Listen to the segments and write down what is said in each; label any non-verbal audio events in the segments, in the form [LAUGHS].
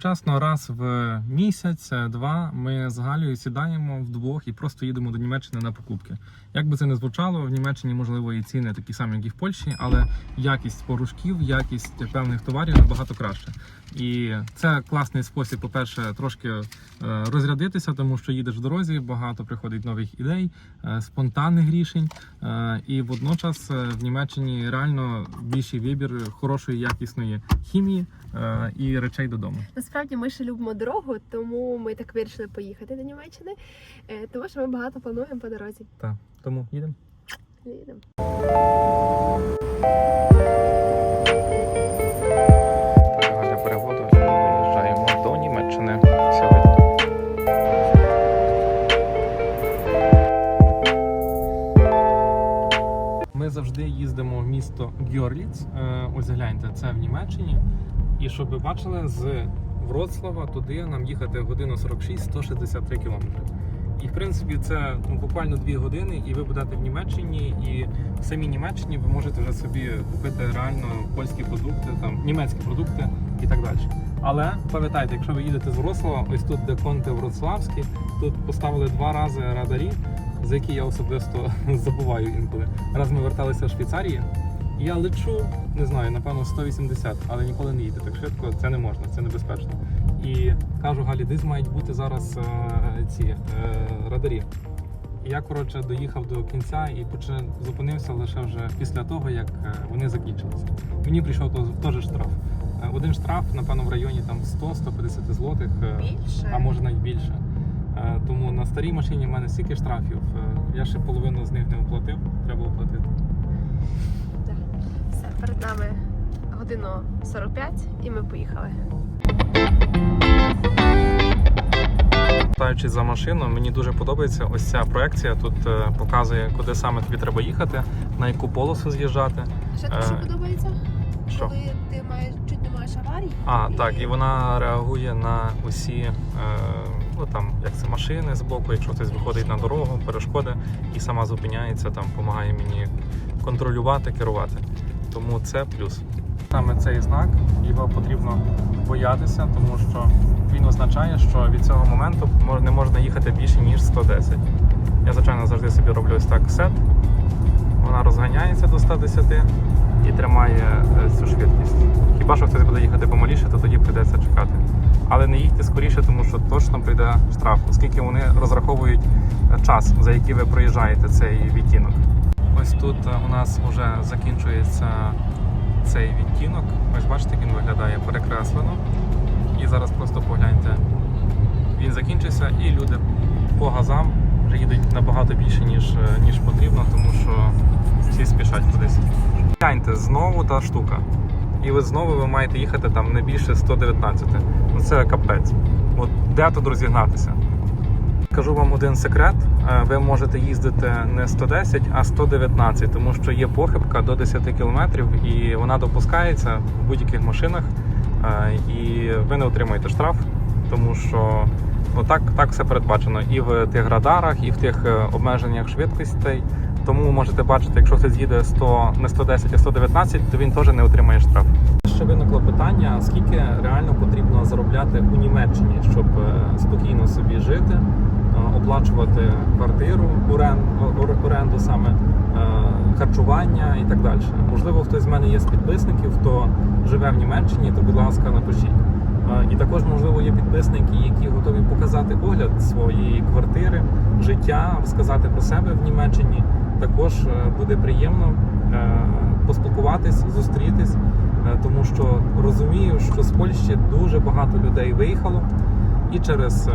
чесно, раз в місяць, е, два ми з Галею сідаємо вдвох і просто їдемо до Німеччини на покупки. Як би це не звучало, в Німеччині можливо і ціни такі самі, як і в Польщі, але якість порошків, якість певних товарів набагато краще. І це класний спосіб, по-перше, трошки е, розрядитися, тому що їдеш в дорозі, багато приходить нових ідей, е, спонтанних рішень. Е, І водночас в Німеччині реально більший вибір хорошої якісної хімії і речей додому. Насправді ми ще любимо дорогу, тому ми так вирішили поїхати до Німеччини, е, тому що ми багато плануємо по дорозі. Так, тому їдемо. Їдемо. Для переводу виїжджаємо до Німеччини сьогодні. Ми завжди їздимо в місто Гьорліц. Е, Ось гляньте, це в Німеччині. І щоб ви бачили, з Вроцлава туди нам їхати годину 46 163 кілометри. І в принципі це ну, буквально 2 години, і ви будете в Німеччині, і в самій Німеччині ви можете вже собі купити реально польські продукти, там німецькі продукти і так далі. Але пам'ятайте, якщо ви їдете з Вроцлава, ось тут, де Конте Вроцлавський, тут поставили два рази радарі, за які я особисто [LAUGHS] забуваю інколи. Раз ми верталися в Швейцарії, я лечу, не знаю, напевно 180, але ніколи не їде так швидко. Це не можна, це небезпечно. І кажу, Галі, десь мають бути зараз е, ці е, радарі. І я коротше доїхав до кінця і почав зупинився лише вже після того, як е, вони закінчилися. Мені прийшов теж штраф. Е, Один штраф, напевно, в районі там 100-150 злотих, е, Більше а може навіть більше. Тому на старій машині в мене стільки штрафів. Я ще половину з них не оплатив, треба оплатити. Перед нами годину 45 і ми поїхали. Питаючи за машину, мені дуже подобається ось ця проекція. Тут е, показує, куди саме тобі треба їхати, на яку полосу з'їжджати. Що тобі ще подобається? Що? Коли ти маєш чуть не маєш аварії? А, так, і вона реагує на усі е, ну там як це машини з боку, якщо хтось виходить на дорогу, перешкоди, і сама зупиняється, там допомагає мені контролювати, керувати. Тому це плюс. Саме цей знак його потрібно боятися, тому що він означає, що від цього моменту не можна їхати більше ніж 110. Я звичайно завжди собі роблю ось так сет. Вона розганяється до 110 і тримає е, цю швидкість. Хіба що хтось буде їхати помаліше, то тоді прийдеться чекати. Але не їдьте скоріше, тому що точно прийде штраф, оскільки вони розраховують е, час, за який ви проїжджаєте цей відтінок. Ось тут е, у нас вже закінчується цей відтінок. Ось бачите, він виглядає перекреслено. І зараз просто погляньте. Він закінчився, і люди по газам вже їдуть набагато більше, ніж, е, ніж потрібно, тому що всі спішать кудись. Гляньте, знову та штука. І ви знову ви маєте їхати там не більше 119. Ну це капець. От де тут розігнатися? Кажу вам один секрет: Е, ви можете їздити не 110, а 119, тому що є похибка до 10 км і вона допускається в будь-яких машинах, е, і ви не отримаєте штраф, тому що ну, так, так все передбачено і в тих радарах, і в тих е, обмеженнях швидкостей. Тому можете бачити, якщо хтось їде 100, не 110, а 119, то він теж не отримає штраф. Ще виникло питання: скільки реально потрібно заробляти у Німеччині, щоб спокійно собі жити, оплачувати квартиру, оренду саме, е, харчування і так далі. Можливо, хтось з мене є з підписників, хто живе в Німеччині, то будь ласка, напишіть. Е, І також, можливо, є підписники, які готові показати огляд своєї квартири, життя, сказати про себе в Німеччині. Також е, буде приємно е, поспілкуватись, зустрітись, е, тому що розумію, що з Польщі дуже багато людей виїхало і через е,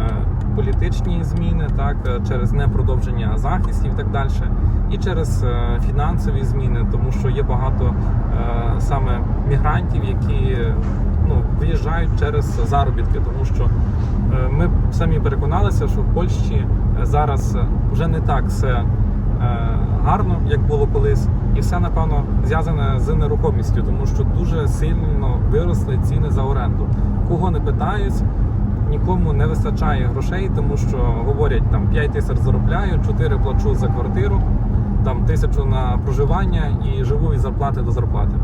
політичні зміни, так е, через непродовження захистів і так далі, і через е, фінансові зміни, тому що є багато е, саме мігрантів, які ну, виїжджають через заробітки, тому що ми самі переконалися, що в Польщі зараз вже не так все гарно, як було колись, і все напевно зв'язане з нерухомістю, тому що дуже сильно виросли ціни за оренду. Кого не питають, нікому не вистачає грошей, тому що говорять там 5 тисяч заробляю, 4 плачу за квартиру, там тисячу на проживання і живу від зарплати до зарплати.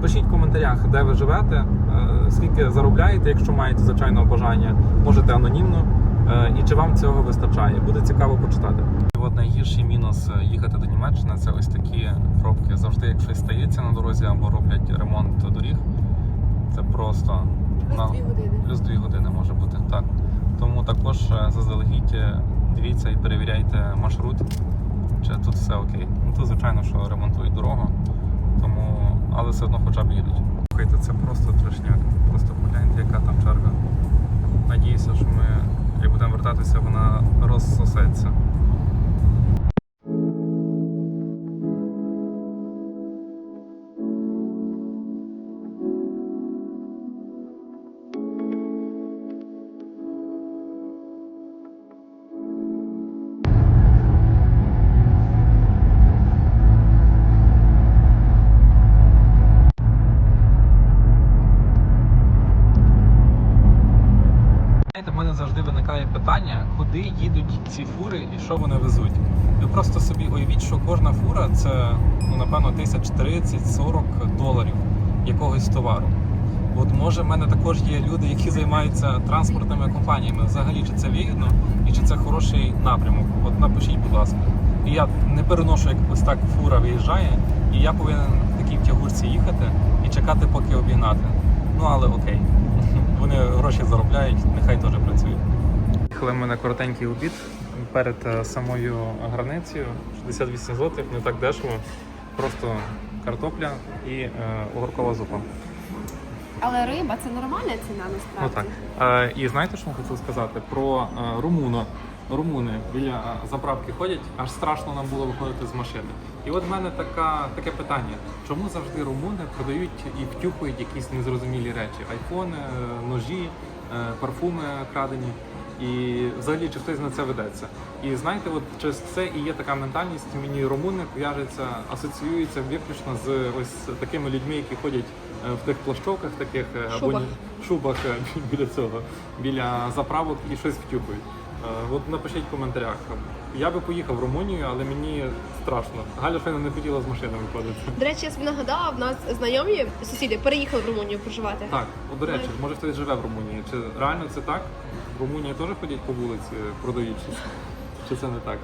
Пишіть в коментарях, де ви живете, е, скільки заробляєте, якщо маєте звичайно бажання, можете анонімно. Е, І чи вам цього вистачає? Буде цікаво почитати. От найгірший мінус е, їхати до Німеччини це ось такі пробки. Завжди, як щось стається на дорозі або роблять ремонт доріг, це просто Плюс на- дві години. плюс 2 години може бути. Так. Тому також е, заздалегідь е, дивіться і перевіряйте маршрут, чи тут все окей. Ну тут, звичайно, що ремонтують дорогу, тому але все одно хоча б їдуть. Слухайте, це просто трешняк. Просто погляньте, яка там черга. Надіюся, що ми, як будемо вертатися, вона розсосеться. 30-40 доларів якогось товару. От може в мене також є люди, які займаються транспортними компаніями. Взагалі, чи це вигідно і чи це хороший напрямок? От напишіть, будь ласка. І я не переношу, як ось так фура виїжджає, і я повинен в такій тягурці їхати і чекати, поки обігнати. Ну але окей. [LAUGHS] Вони гроші заробляють, нехай теж працюють. Їхали ми на коротенький обід перед е, самою границею. 68 злотих, не так дешево. Просто картопля і е, огуркова зупа. Але риба це нормальна ціна Ну насправді. так. Е, і знаєте, що я хотів сказати? Про е, румуно. Румуни біля е, заправки ходять, аж страшно нам було виходити з машини. І от в мене така, таке питання: чому завжди румуни продають і втюхують якісь незрозумілі речі? Айфони, е, ножі, е, парфуми крадені. І взагалі чи хтось на це ведеться? І знаєте, от через це і є така ментальність. Мені румуни в'яжеться, асоціюються виключно з ось такими людьми, які ходять е, в тих плащовках, таких е, або Шубах. шубах е, біля цього, біля заправок і щось втюхують. Е, От напишіть в коментарях. Я би поїхав в Румунію, але мені страшно. Галя щойно не хотіла з машини виходити. До речі, я собі нагадала, в нас знайомі сусіди переїхали в Румунію проживати. Так, от до речі, може хтось живе в Румунії. Чи реально це так? В Румунії теж ходять по вулиці, продають щось? Чи це не так?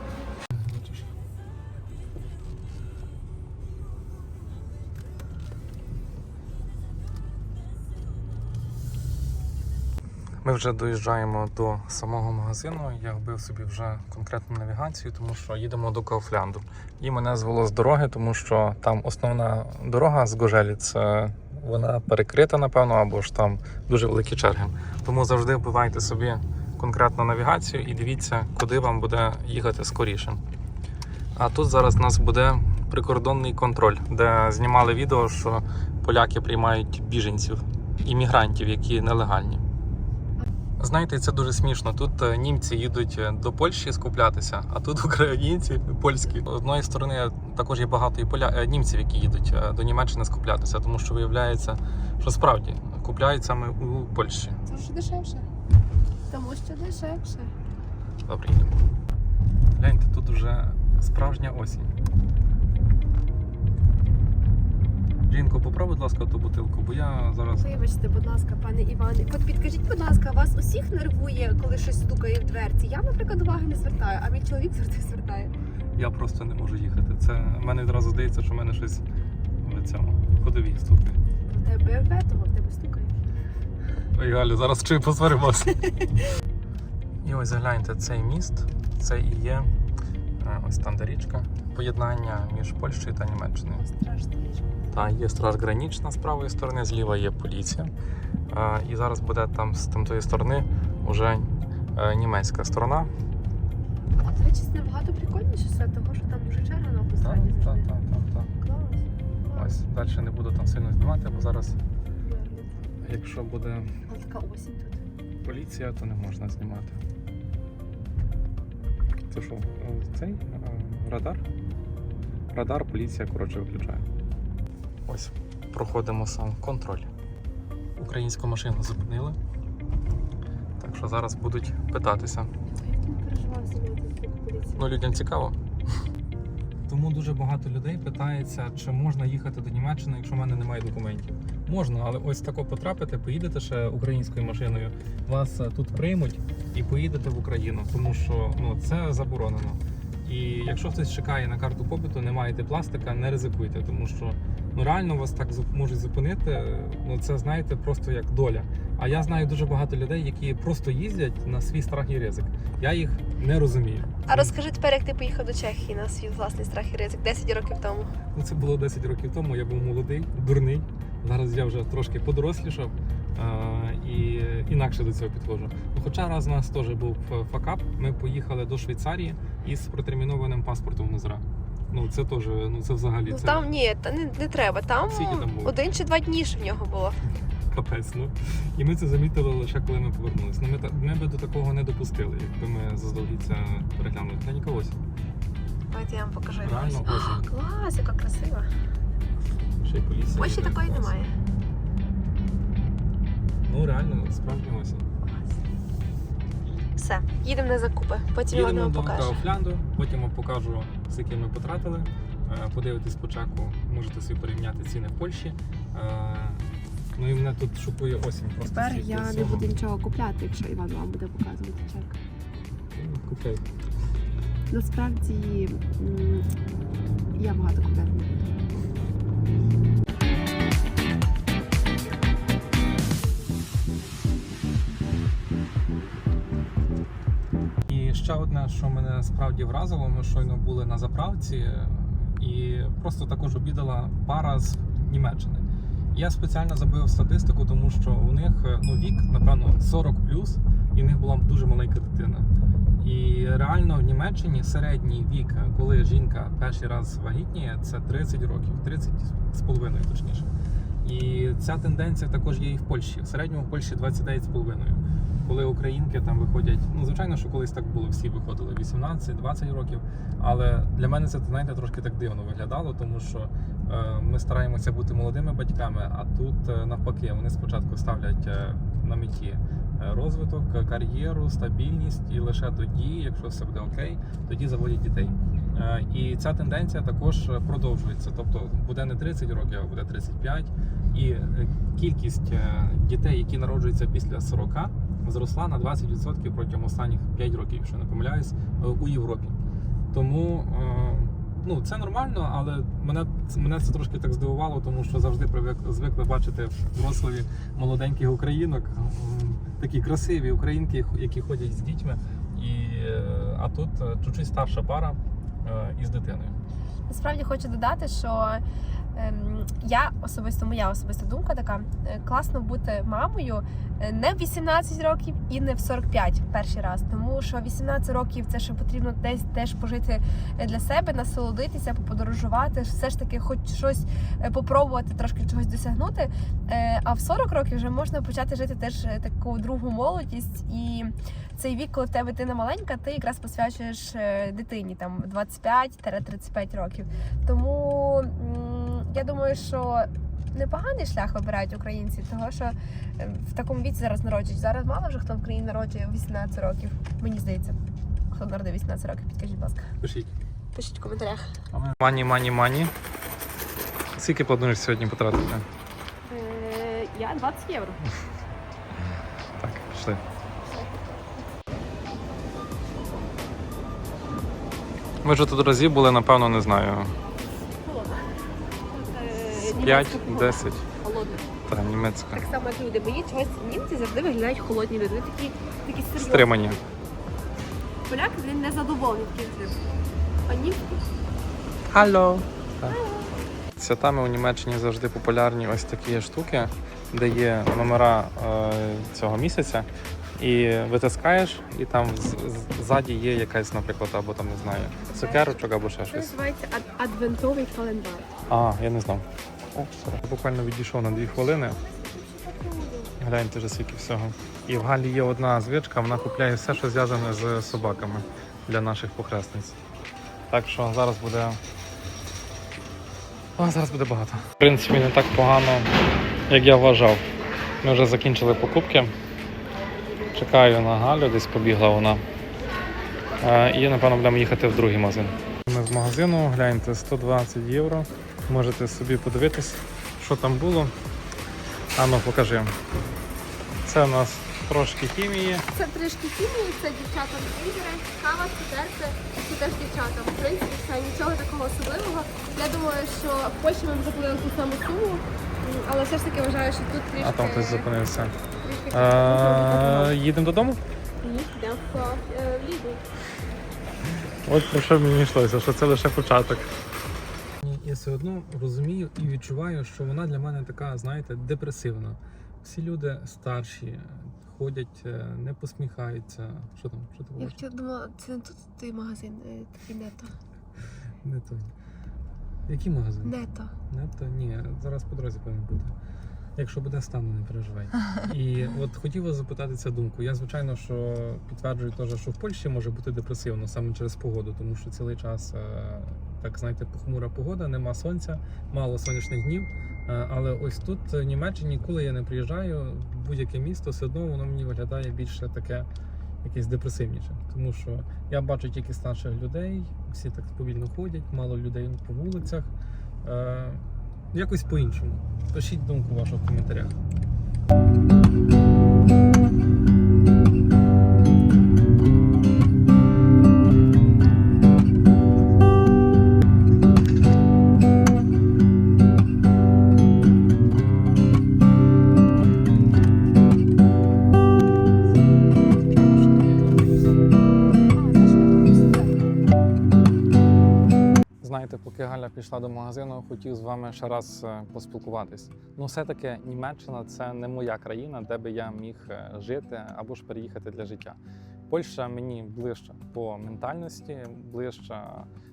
Ми вже доїжджаємо до самого магазину. Я вбив собі вже конкретну навігацію, тому що їдемо до Кауфлянду. І мене звело з дороги, тому що там основна дорога з Гожелі це вона перекрита, напевно, або ж там дуже великі черги. Тому завжди вбивайте собі конкретну навігацію і дивіться, куди вам буде їхати скоріше. А тут зараз у нас буде прикордонний контроль, де знімали відео, що поляки приймають біженців, іммігрантів, які нелегальні. Знаєте, це дуже смішно. Тут е, німці їдуть е, до Польщі скуплятися, а тут [LAUGHS] українці польські. З одної сторони також є багато і поля... е, німців, які їдуть е, до Німеччини скуплятися, тому що виявляється, що справді купляють саме у Польщі. Тому що дешевше. Тому що дешевше. Добре, їдемо. Гляньте, тут вже справжня осінь. Жінко, попробуй, будь ласка, ту бутилку, бо я зараз. Вибачте, будь ласка, пане Іване. От підкажіть, будь ласка, вас усіх нервує, коли щось стукає в дверці. Я, наприклад, уваги не звертаю, а мій чоловік завжди звертає. Я просто не можу їхати. Це в мене одразу здається, що в мене щось в цьому ходовій стукає. У тебе ветого, в тебе стукає. Ой, Галю, зараз чи посваримося. і ось загляньте, цей міст, це і є е, ось там де річка. Поєднання між Польщею та Німеччиною. Та є страж гранічна з правої сторони, зліва є поліція. Е, І зараз буде там з тамтої сторони вже е, німецька сторона. А до речі, набагато прикольніше все, того, що там вже черга на Так, так, так, так, так. Клас. Ось далі не буду там сильно знімати, бо зараз. Якщо буде осінь тут. поліція, то не можна знімати. Це що, е, цей е, радар? Радар, поліція, коротше, виключає. Ось проходимо сам контроль. Українську машину зупинили. Так що зараз будуть питатися. Ну, людям цікаво. тому дуже багато людей питається, чи можна їхати до Німеччини, якщо в мене немає документів. Можна, але ось тако потрапити, поїдете ще українською машиною, вас е, тут приймуть і поїдете в Україну, тому що ну це заборонено. І якщо хтось чекає на карту побуту, не маєте пластика, не ризикуйте, тому що ну реально вас так можуть зупинити. Ну це знаєте просто як доля. А я знаю дуже багато людей, які просто їздять на свій страх і ризик. Я їх не розумію. А розкажи тепер, як ти поїхав до Чехії на свій власний страх і ризик 10 років тому. Ну, це було 10 років тому. Я був молодий, дурний. Зараз я вже трошки подорослішав і інакше до цього підходжу. Ну, хоча раз у нас теж був факап. Ми поїхали до Швейцарії із протермінованим паспортом Назра. Ну це теж, ну це взагалі Ну це там ні, та не, не треба. Там там один чи два дні ж в нього було. капець. Ну і ми це замітили лише коли ми повернулися. Ну, ми, ми би до такого не допустили, якби ми заздалегідь це переглянули. Для нікого. Давайте я вам покажу. Реально осінь. [GASPS] Клас, яка красива. Ще й. Ось такої немає. Ну реально, справжня осінь. Все, їдемо на закупи. Потім Їдемо вам до покажу. Кауфлянду, потім вам покажу, скільки ми потратили. Е, Подивитесь по чеку, можете собі порівняти ціни в Польщі. Е, Ну і мене тут шокує осінь. Просто Тепер я не буду нічого купляти, якщо Іван вам буде показувати чек. Купляй. Насправді я багато купляти не буду. І ще одне, що мене справді вразило, ми щойно були на заправці і просто також обідала пара з Німеччини. Я спеціально забив статистику, тому що у них ну, вік, напевно, 40 і в них була дуже маленька дитина. І реально в Німеччині середній вік, коли жінка перший раз вагітніє, це 30 років, 30 з половиною точніше. І ця тенденція також є і в Польщі. В середньому в Польщі 29 з половиною коли українки там виходять. Ну, звичайно, що колись так було, всі виходили 18-20 років. Але для мене це знаєте трошки так дивно виглядало, тому що е, ми стараємося бути молодими батьками, а тут е, навпаки вони спочатку ставлять е, на меті розвиток, кар'єру, стабільність, і лише тоді, якщо все буде окей, тоді заводять дітей. І ця тенденція також продовжується. Тобто буде не 30 років, а буде 35. І кількість дітей, які народжуються після 40, зросла на 20% протягом останніх 5 років, якщо не помиляюсь, е, у Європі. Тому е, ну, це нормально, але мене, мене це трошки так здивувало, тому що завжди привик, звикли бачити в Вроцлаві молоденьких українок, такі красиві українки, які ходять з дітьми. І, е, а тут чуть-чуть старша пара із дитиною. Насправді хочу додати, що я особисто, моя особиста думка така: е, класно бути мамою е, не в 18 років і не в 45 перший раз. Тому що 18 років це ще потрібно десь теж пожити е, для себе, насолодитися, поподорожувати, все ж таки, хоч щось попробувати, трошки чогось досягнути. А в 40 років вже можна почати жити теж таку другу молодість і. Цей вік, коли в тебе дитина маленька, ти якраз посвячуєш дитині там 25-35 років. Тому я думаю, що непоганий шлях вибирають українці, того що е, в такому віці зараз народжують. Зараз мало вже хто в країні народжує 18 років. Мені здається, хто народив 18 років, підкажіть, будь ласка. Пишіть. Пишіть в коментарях. Мані, мані, мані. Скільки плануєш сьогодні потратити? Е, я 20 євро. [LAUGHS] Так, пішли. Ми вже тут разів були, напевно, не знаю. Е, 5-10. Холодно. Та німецька. Так само, як люди. Мені чогось німці завжди виглядають холодні люди. Вони такі, такі серйозні. Стримані. Поляки вони не задоволені таким цим. А німці Алло. Святами у Німеччині завжди популярні ось такі штуки, де є номера е, цього місяця, і витискаєш, і там ззаді є якась, наприклад, або там не знаю, цукерочок або ще щось. Це називається ад- адвентовий календар. А, я не знав. О, сорі. Буквально відійшов на дві хвилини. Гляньте вже скільки всього. І в Галі є одна звичка, вона купляє все, що зв'язане з собаками для наших похресниць. Так що зараз буде. О, зараз буде багато. В принципі, не так погано, як я вважав. Ми вже закінчили покупки. Чекаю на Галю, десь побігла вона. Е, І напевно будемо їхати в другий магазин. ми з магазину. Гляньте, 120 євро. Можете собі подивитись, що там було. А ну покажи. Це у нас трошки хімії. Це трішки хімії, це дівчата лідери, кава, цукерки, це теж дівчата. В принципі, все нічого такого особливого. Я думаю, що в Польщі ми вже заплатили ту саму суму, але все ж таки вважаю, що тут трішки. А там хтось зупинився. трішки А, їдемо додому? Ні, йдемо в е, в Ліду. От про що мені йшлося, що це лише початок. Я все одно розумію і відчуваю, що вона для мене така, знаєте, депресивна. Всі люди старші, ходять, е, не посміхаються. Що там? Що ти Я хотіла думала, це не тут той магазин, е, такий нето. Не той. Який магазин? Нето. Нето? ні, зараз по дорозі повинен бути. Якщо буде стану, не переживай. І от хотів вас запитати цю думку. Я звичайно що підтверджую теж, що в Польщі може бути депресивно саме через погоду, тому що цілий час е, так знаєте, похмура погода, нема сонця, мало сонячних днів. Е, Але ось тут в Німеччині, коли я не приїжджаю, в будь-яке місто, все одно воно мені виглядає більше таке. Якесь депресивніше, тому що я бачу тільки старших людей, всі так повільно ходять, мало людей по вулицях. Якось по-іншому. Пишіть думку вашу в коментарях. Знаєте, поки Галя пішла до магазину, хотів з вами ще раз е, поспілкуватись. Ну, все-таки Німеччина це не моя країна, де би я міг е, жити або ж переїхати для життя. Польща мені ближче по ментальності, ближче,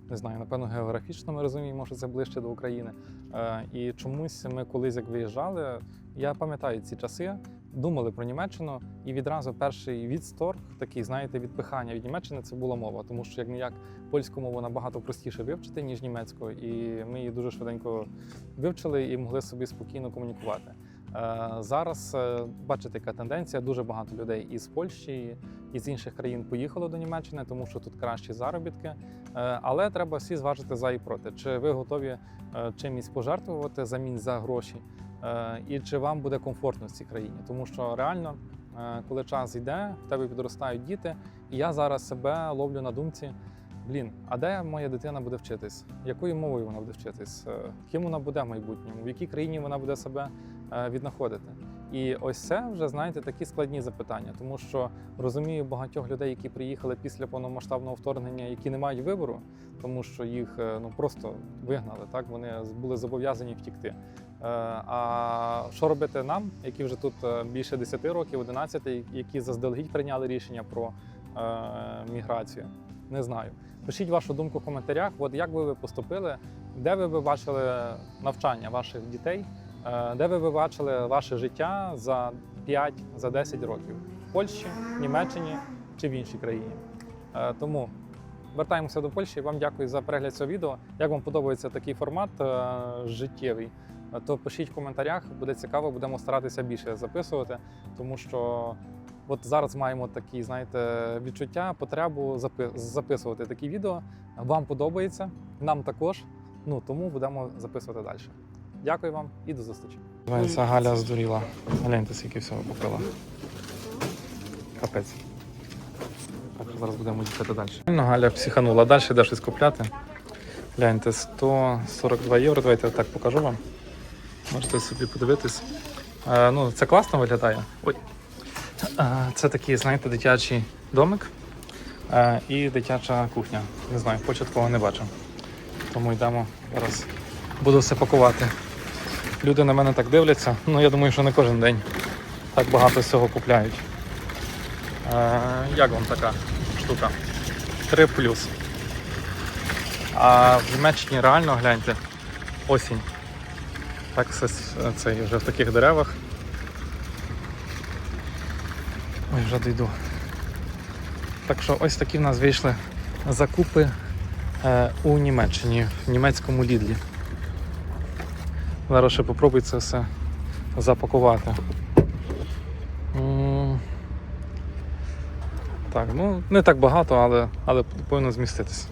не знаю, напевно, географічно ми розуміємо, що це ближче до України. Е, І чомусь ми колись як виїжджали, я пам'ятаю ці часи, думали про Німеччину, і відразу перший відсторг, такий, знаєте, відпихання від Німеччини це була мова, тому що як ніяк польську мову набагато простіше вивчити, ніж німецьку, і ми її дуже швиденько вивчили і могли собі спокійно комунікувати. Е, Зараз е, бачите, яка тенденція. Дуже багато людей із Польщі і з інших країн поїхало до Німеччини, тому що тут кращі заробітки. Е, Але треба всі зважити за і проти. Чи ви готові чимось пожертвувати замін за гроші, і чи вам буде комфортно в цій країні? Тому що реально, е, коли час йде, в тебе підростають діти, і я зараз себе ловлю на думці. Блін, а де моя дитина буде вчитись? Якою мовою вона буде вчитись? Е, Ким вона буде в майбутньому? В якій країні вона буде себе е, віднаходити? І ось це вже знаєте такі складні запитання, тому що розумію багатьох людей, які приїхали після повномасштабного вторгнення, які не мають вибору, тому що їх ну просто вигнали. Так вони були зобов'язані втікти. Е, А що робити нам, які вже тут е, більше 10 років, 11, які заздалегідь прийняли рішення про е, міграцію? Не знаю. Пишіть вашу думку в коментарях. От як би ви поступили, де ви би бачили навчання ваших дітей, де ви би бачили ваше життя за 5 за 10 років в Польщі, Німеччині чи в іншій країні. Тому вертаємося до Польщі. Вам дякую за перегляд цього відео. Як вам подобається такий формат життєвий? Е, То пишіть в коментарях, буде цікаво, будемо старатися більше записувати, тому що От зараз маємо такі, знаєте, відчуття, потребу записувати такі відео. Вам подобається, нам також. Ну тому будемо записувати далі. Дякую вам і до зустрічі. Це Галя здуріла. Гляньте, скільки всього купила. Капець. Так, зараз будемо їхати далі. Ну, Галя психанула. Далі де щось купляти. Гляньте, 142 євро. Давайте я так покажу вам. Можете собі подивитись. Е, ну, це класно виглядає. Ой. Е, Це такий, знаєте, дитячий домик е, і дитяча кухня. Не знаю, початково не бачив. Тому йдемо зараз. Буду все пакувати. Люди на мене так дивляться. Ну, я думаю, що не кожен день так багато всього купляють. Як вам така штука? 3 плюс. А в Німеччині реально гляньте осінь. Так все це вже в таких деревах. Ой, вже дійду. Так що ось такі в нас вийшли закупи е, у Німеччині, в німецькому лідлі. Зараз ще попробую це все запакувати. Так, ну не так багато, але, але повинно зміститись.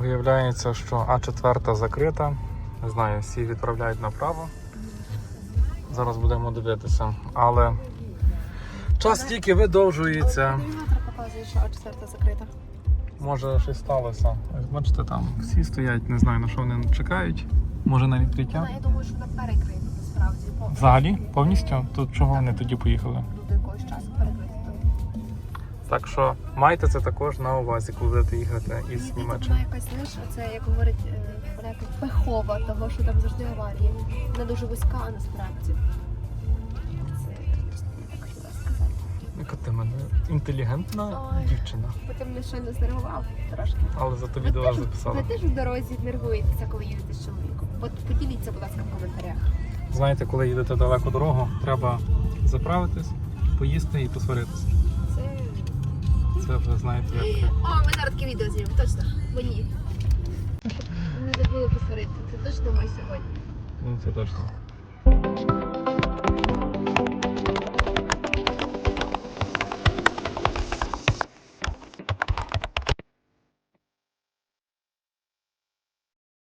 Виявляється, що А4 закрита. Не знаю, всі відправляють направо. Зараз будемо дивитися. Але час тільки видовжується. Показує, що А4 закрита. Може щось сталося. Бачите, там всі стоять, не знаю на що вони чекають. Може на відкриття. Я думаю, що вона перекрита насправді. Взагалі, повністю? Тут чого вони тоді поїхали? Так що майте це також на увазі, коли будете їхати із Німеччини. якась, знаєш, оце, як говорить, е, вона якась пехова, того, що там завжди аварії. Вона дуже вузька насправді. Це як сюди сказати. Яка ти мене інтелігентна Ой. дівчина. Потім мене щойно знервував трошки. Але зато відео теж, записала. ви теж в дорозі нервуєтеся, коли їдете з чоловіком. От поділіться, будь ласка, в коментарях. Знаєте, коли їдете далеку дорогу, треба заправитись, поїсти і посваритися. Це. Вже знаєте, як О, ми зараз таке відео знімемо, точно. Мені. Не забули посварити. Це точно ми сьогодні. ну це точно.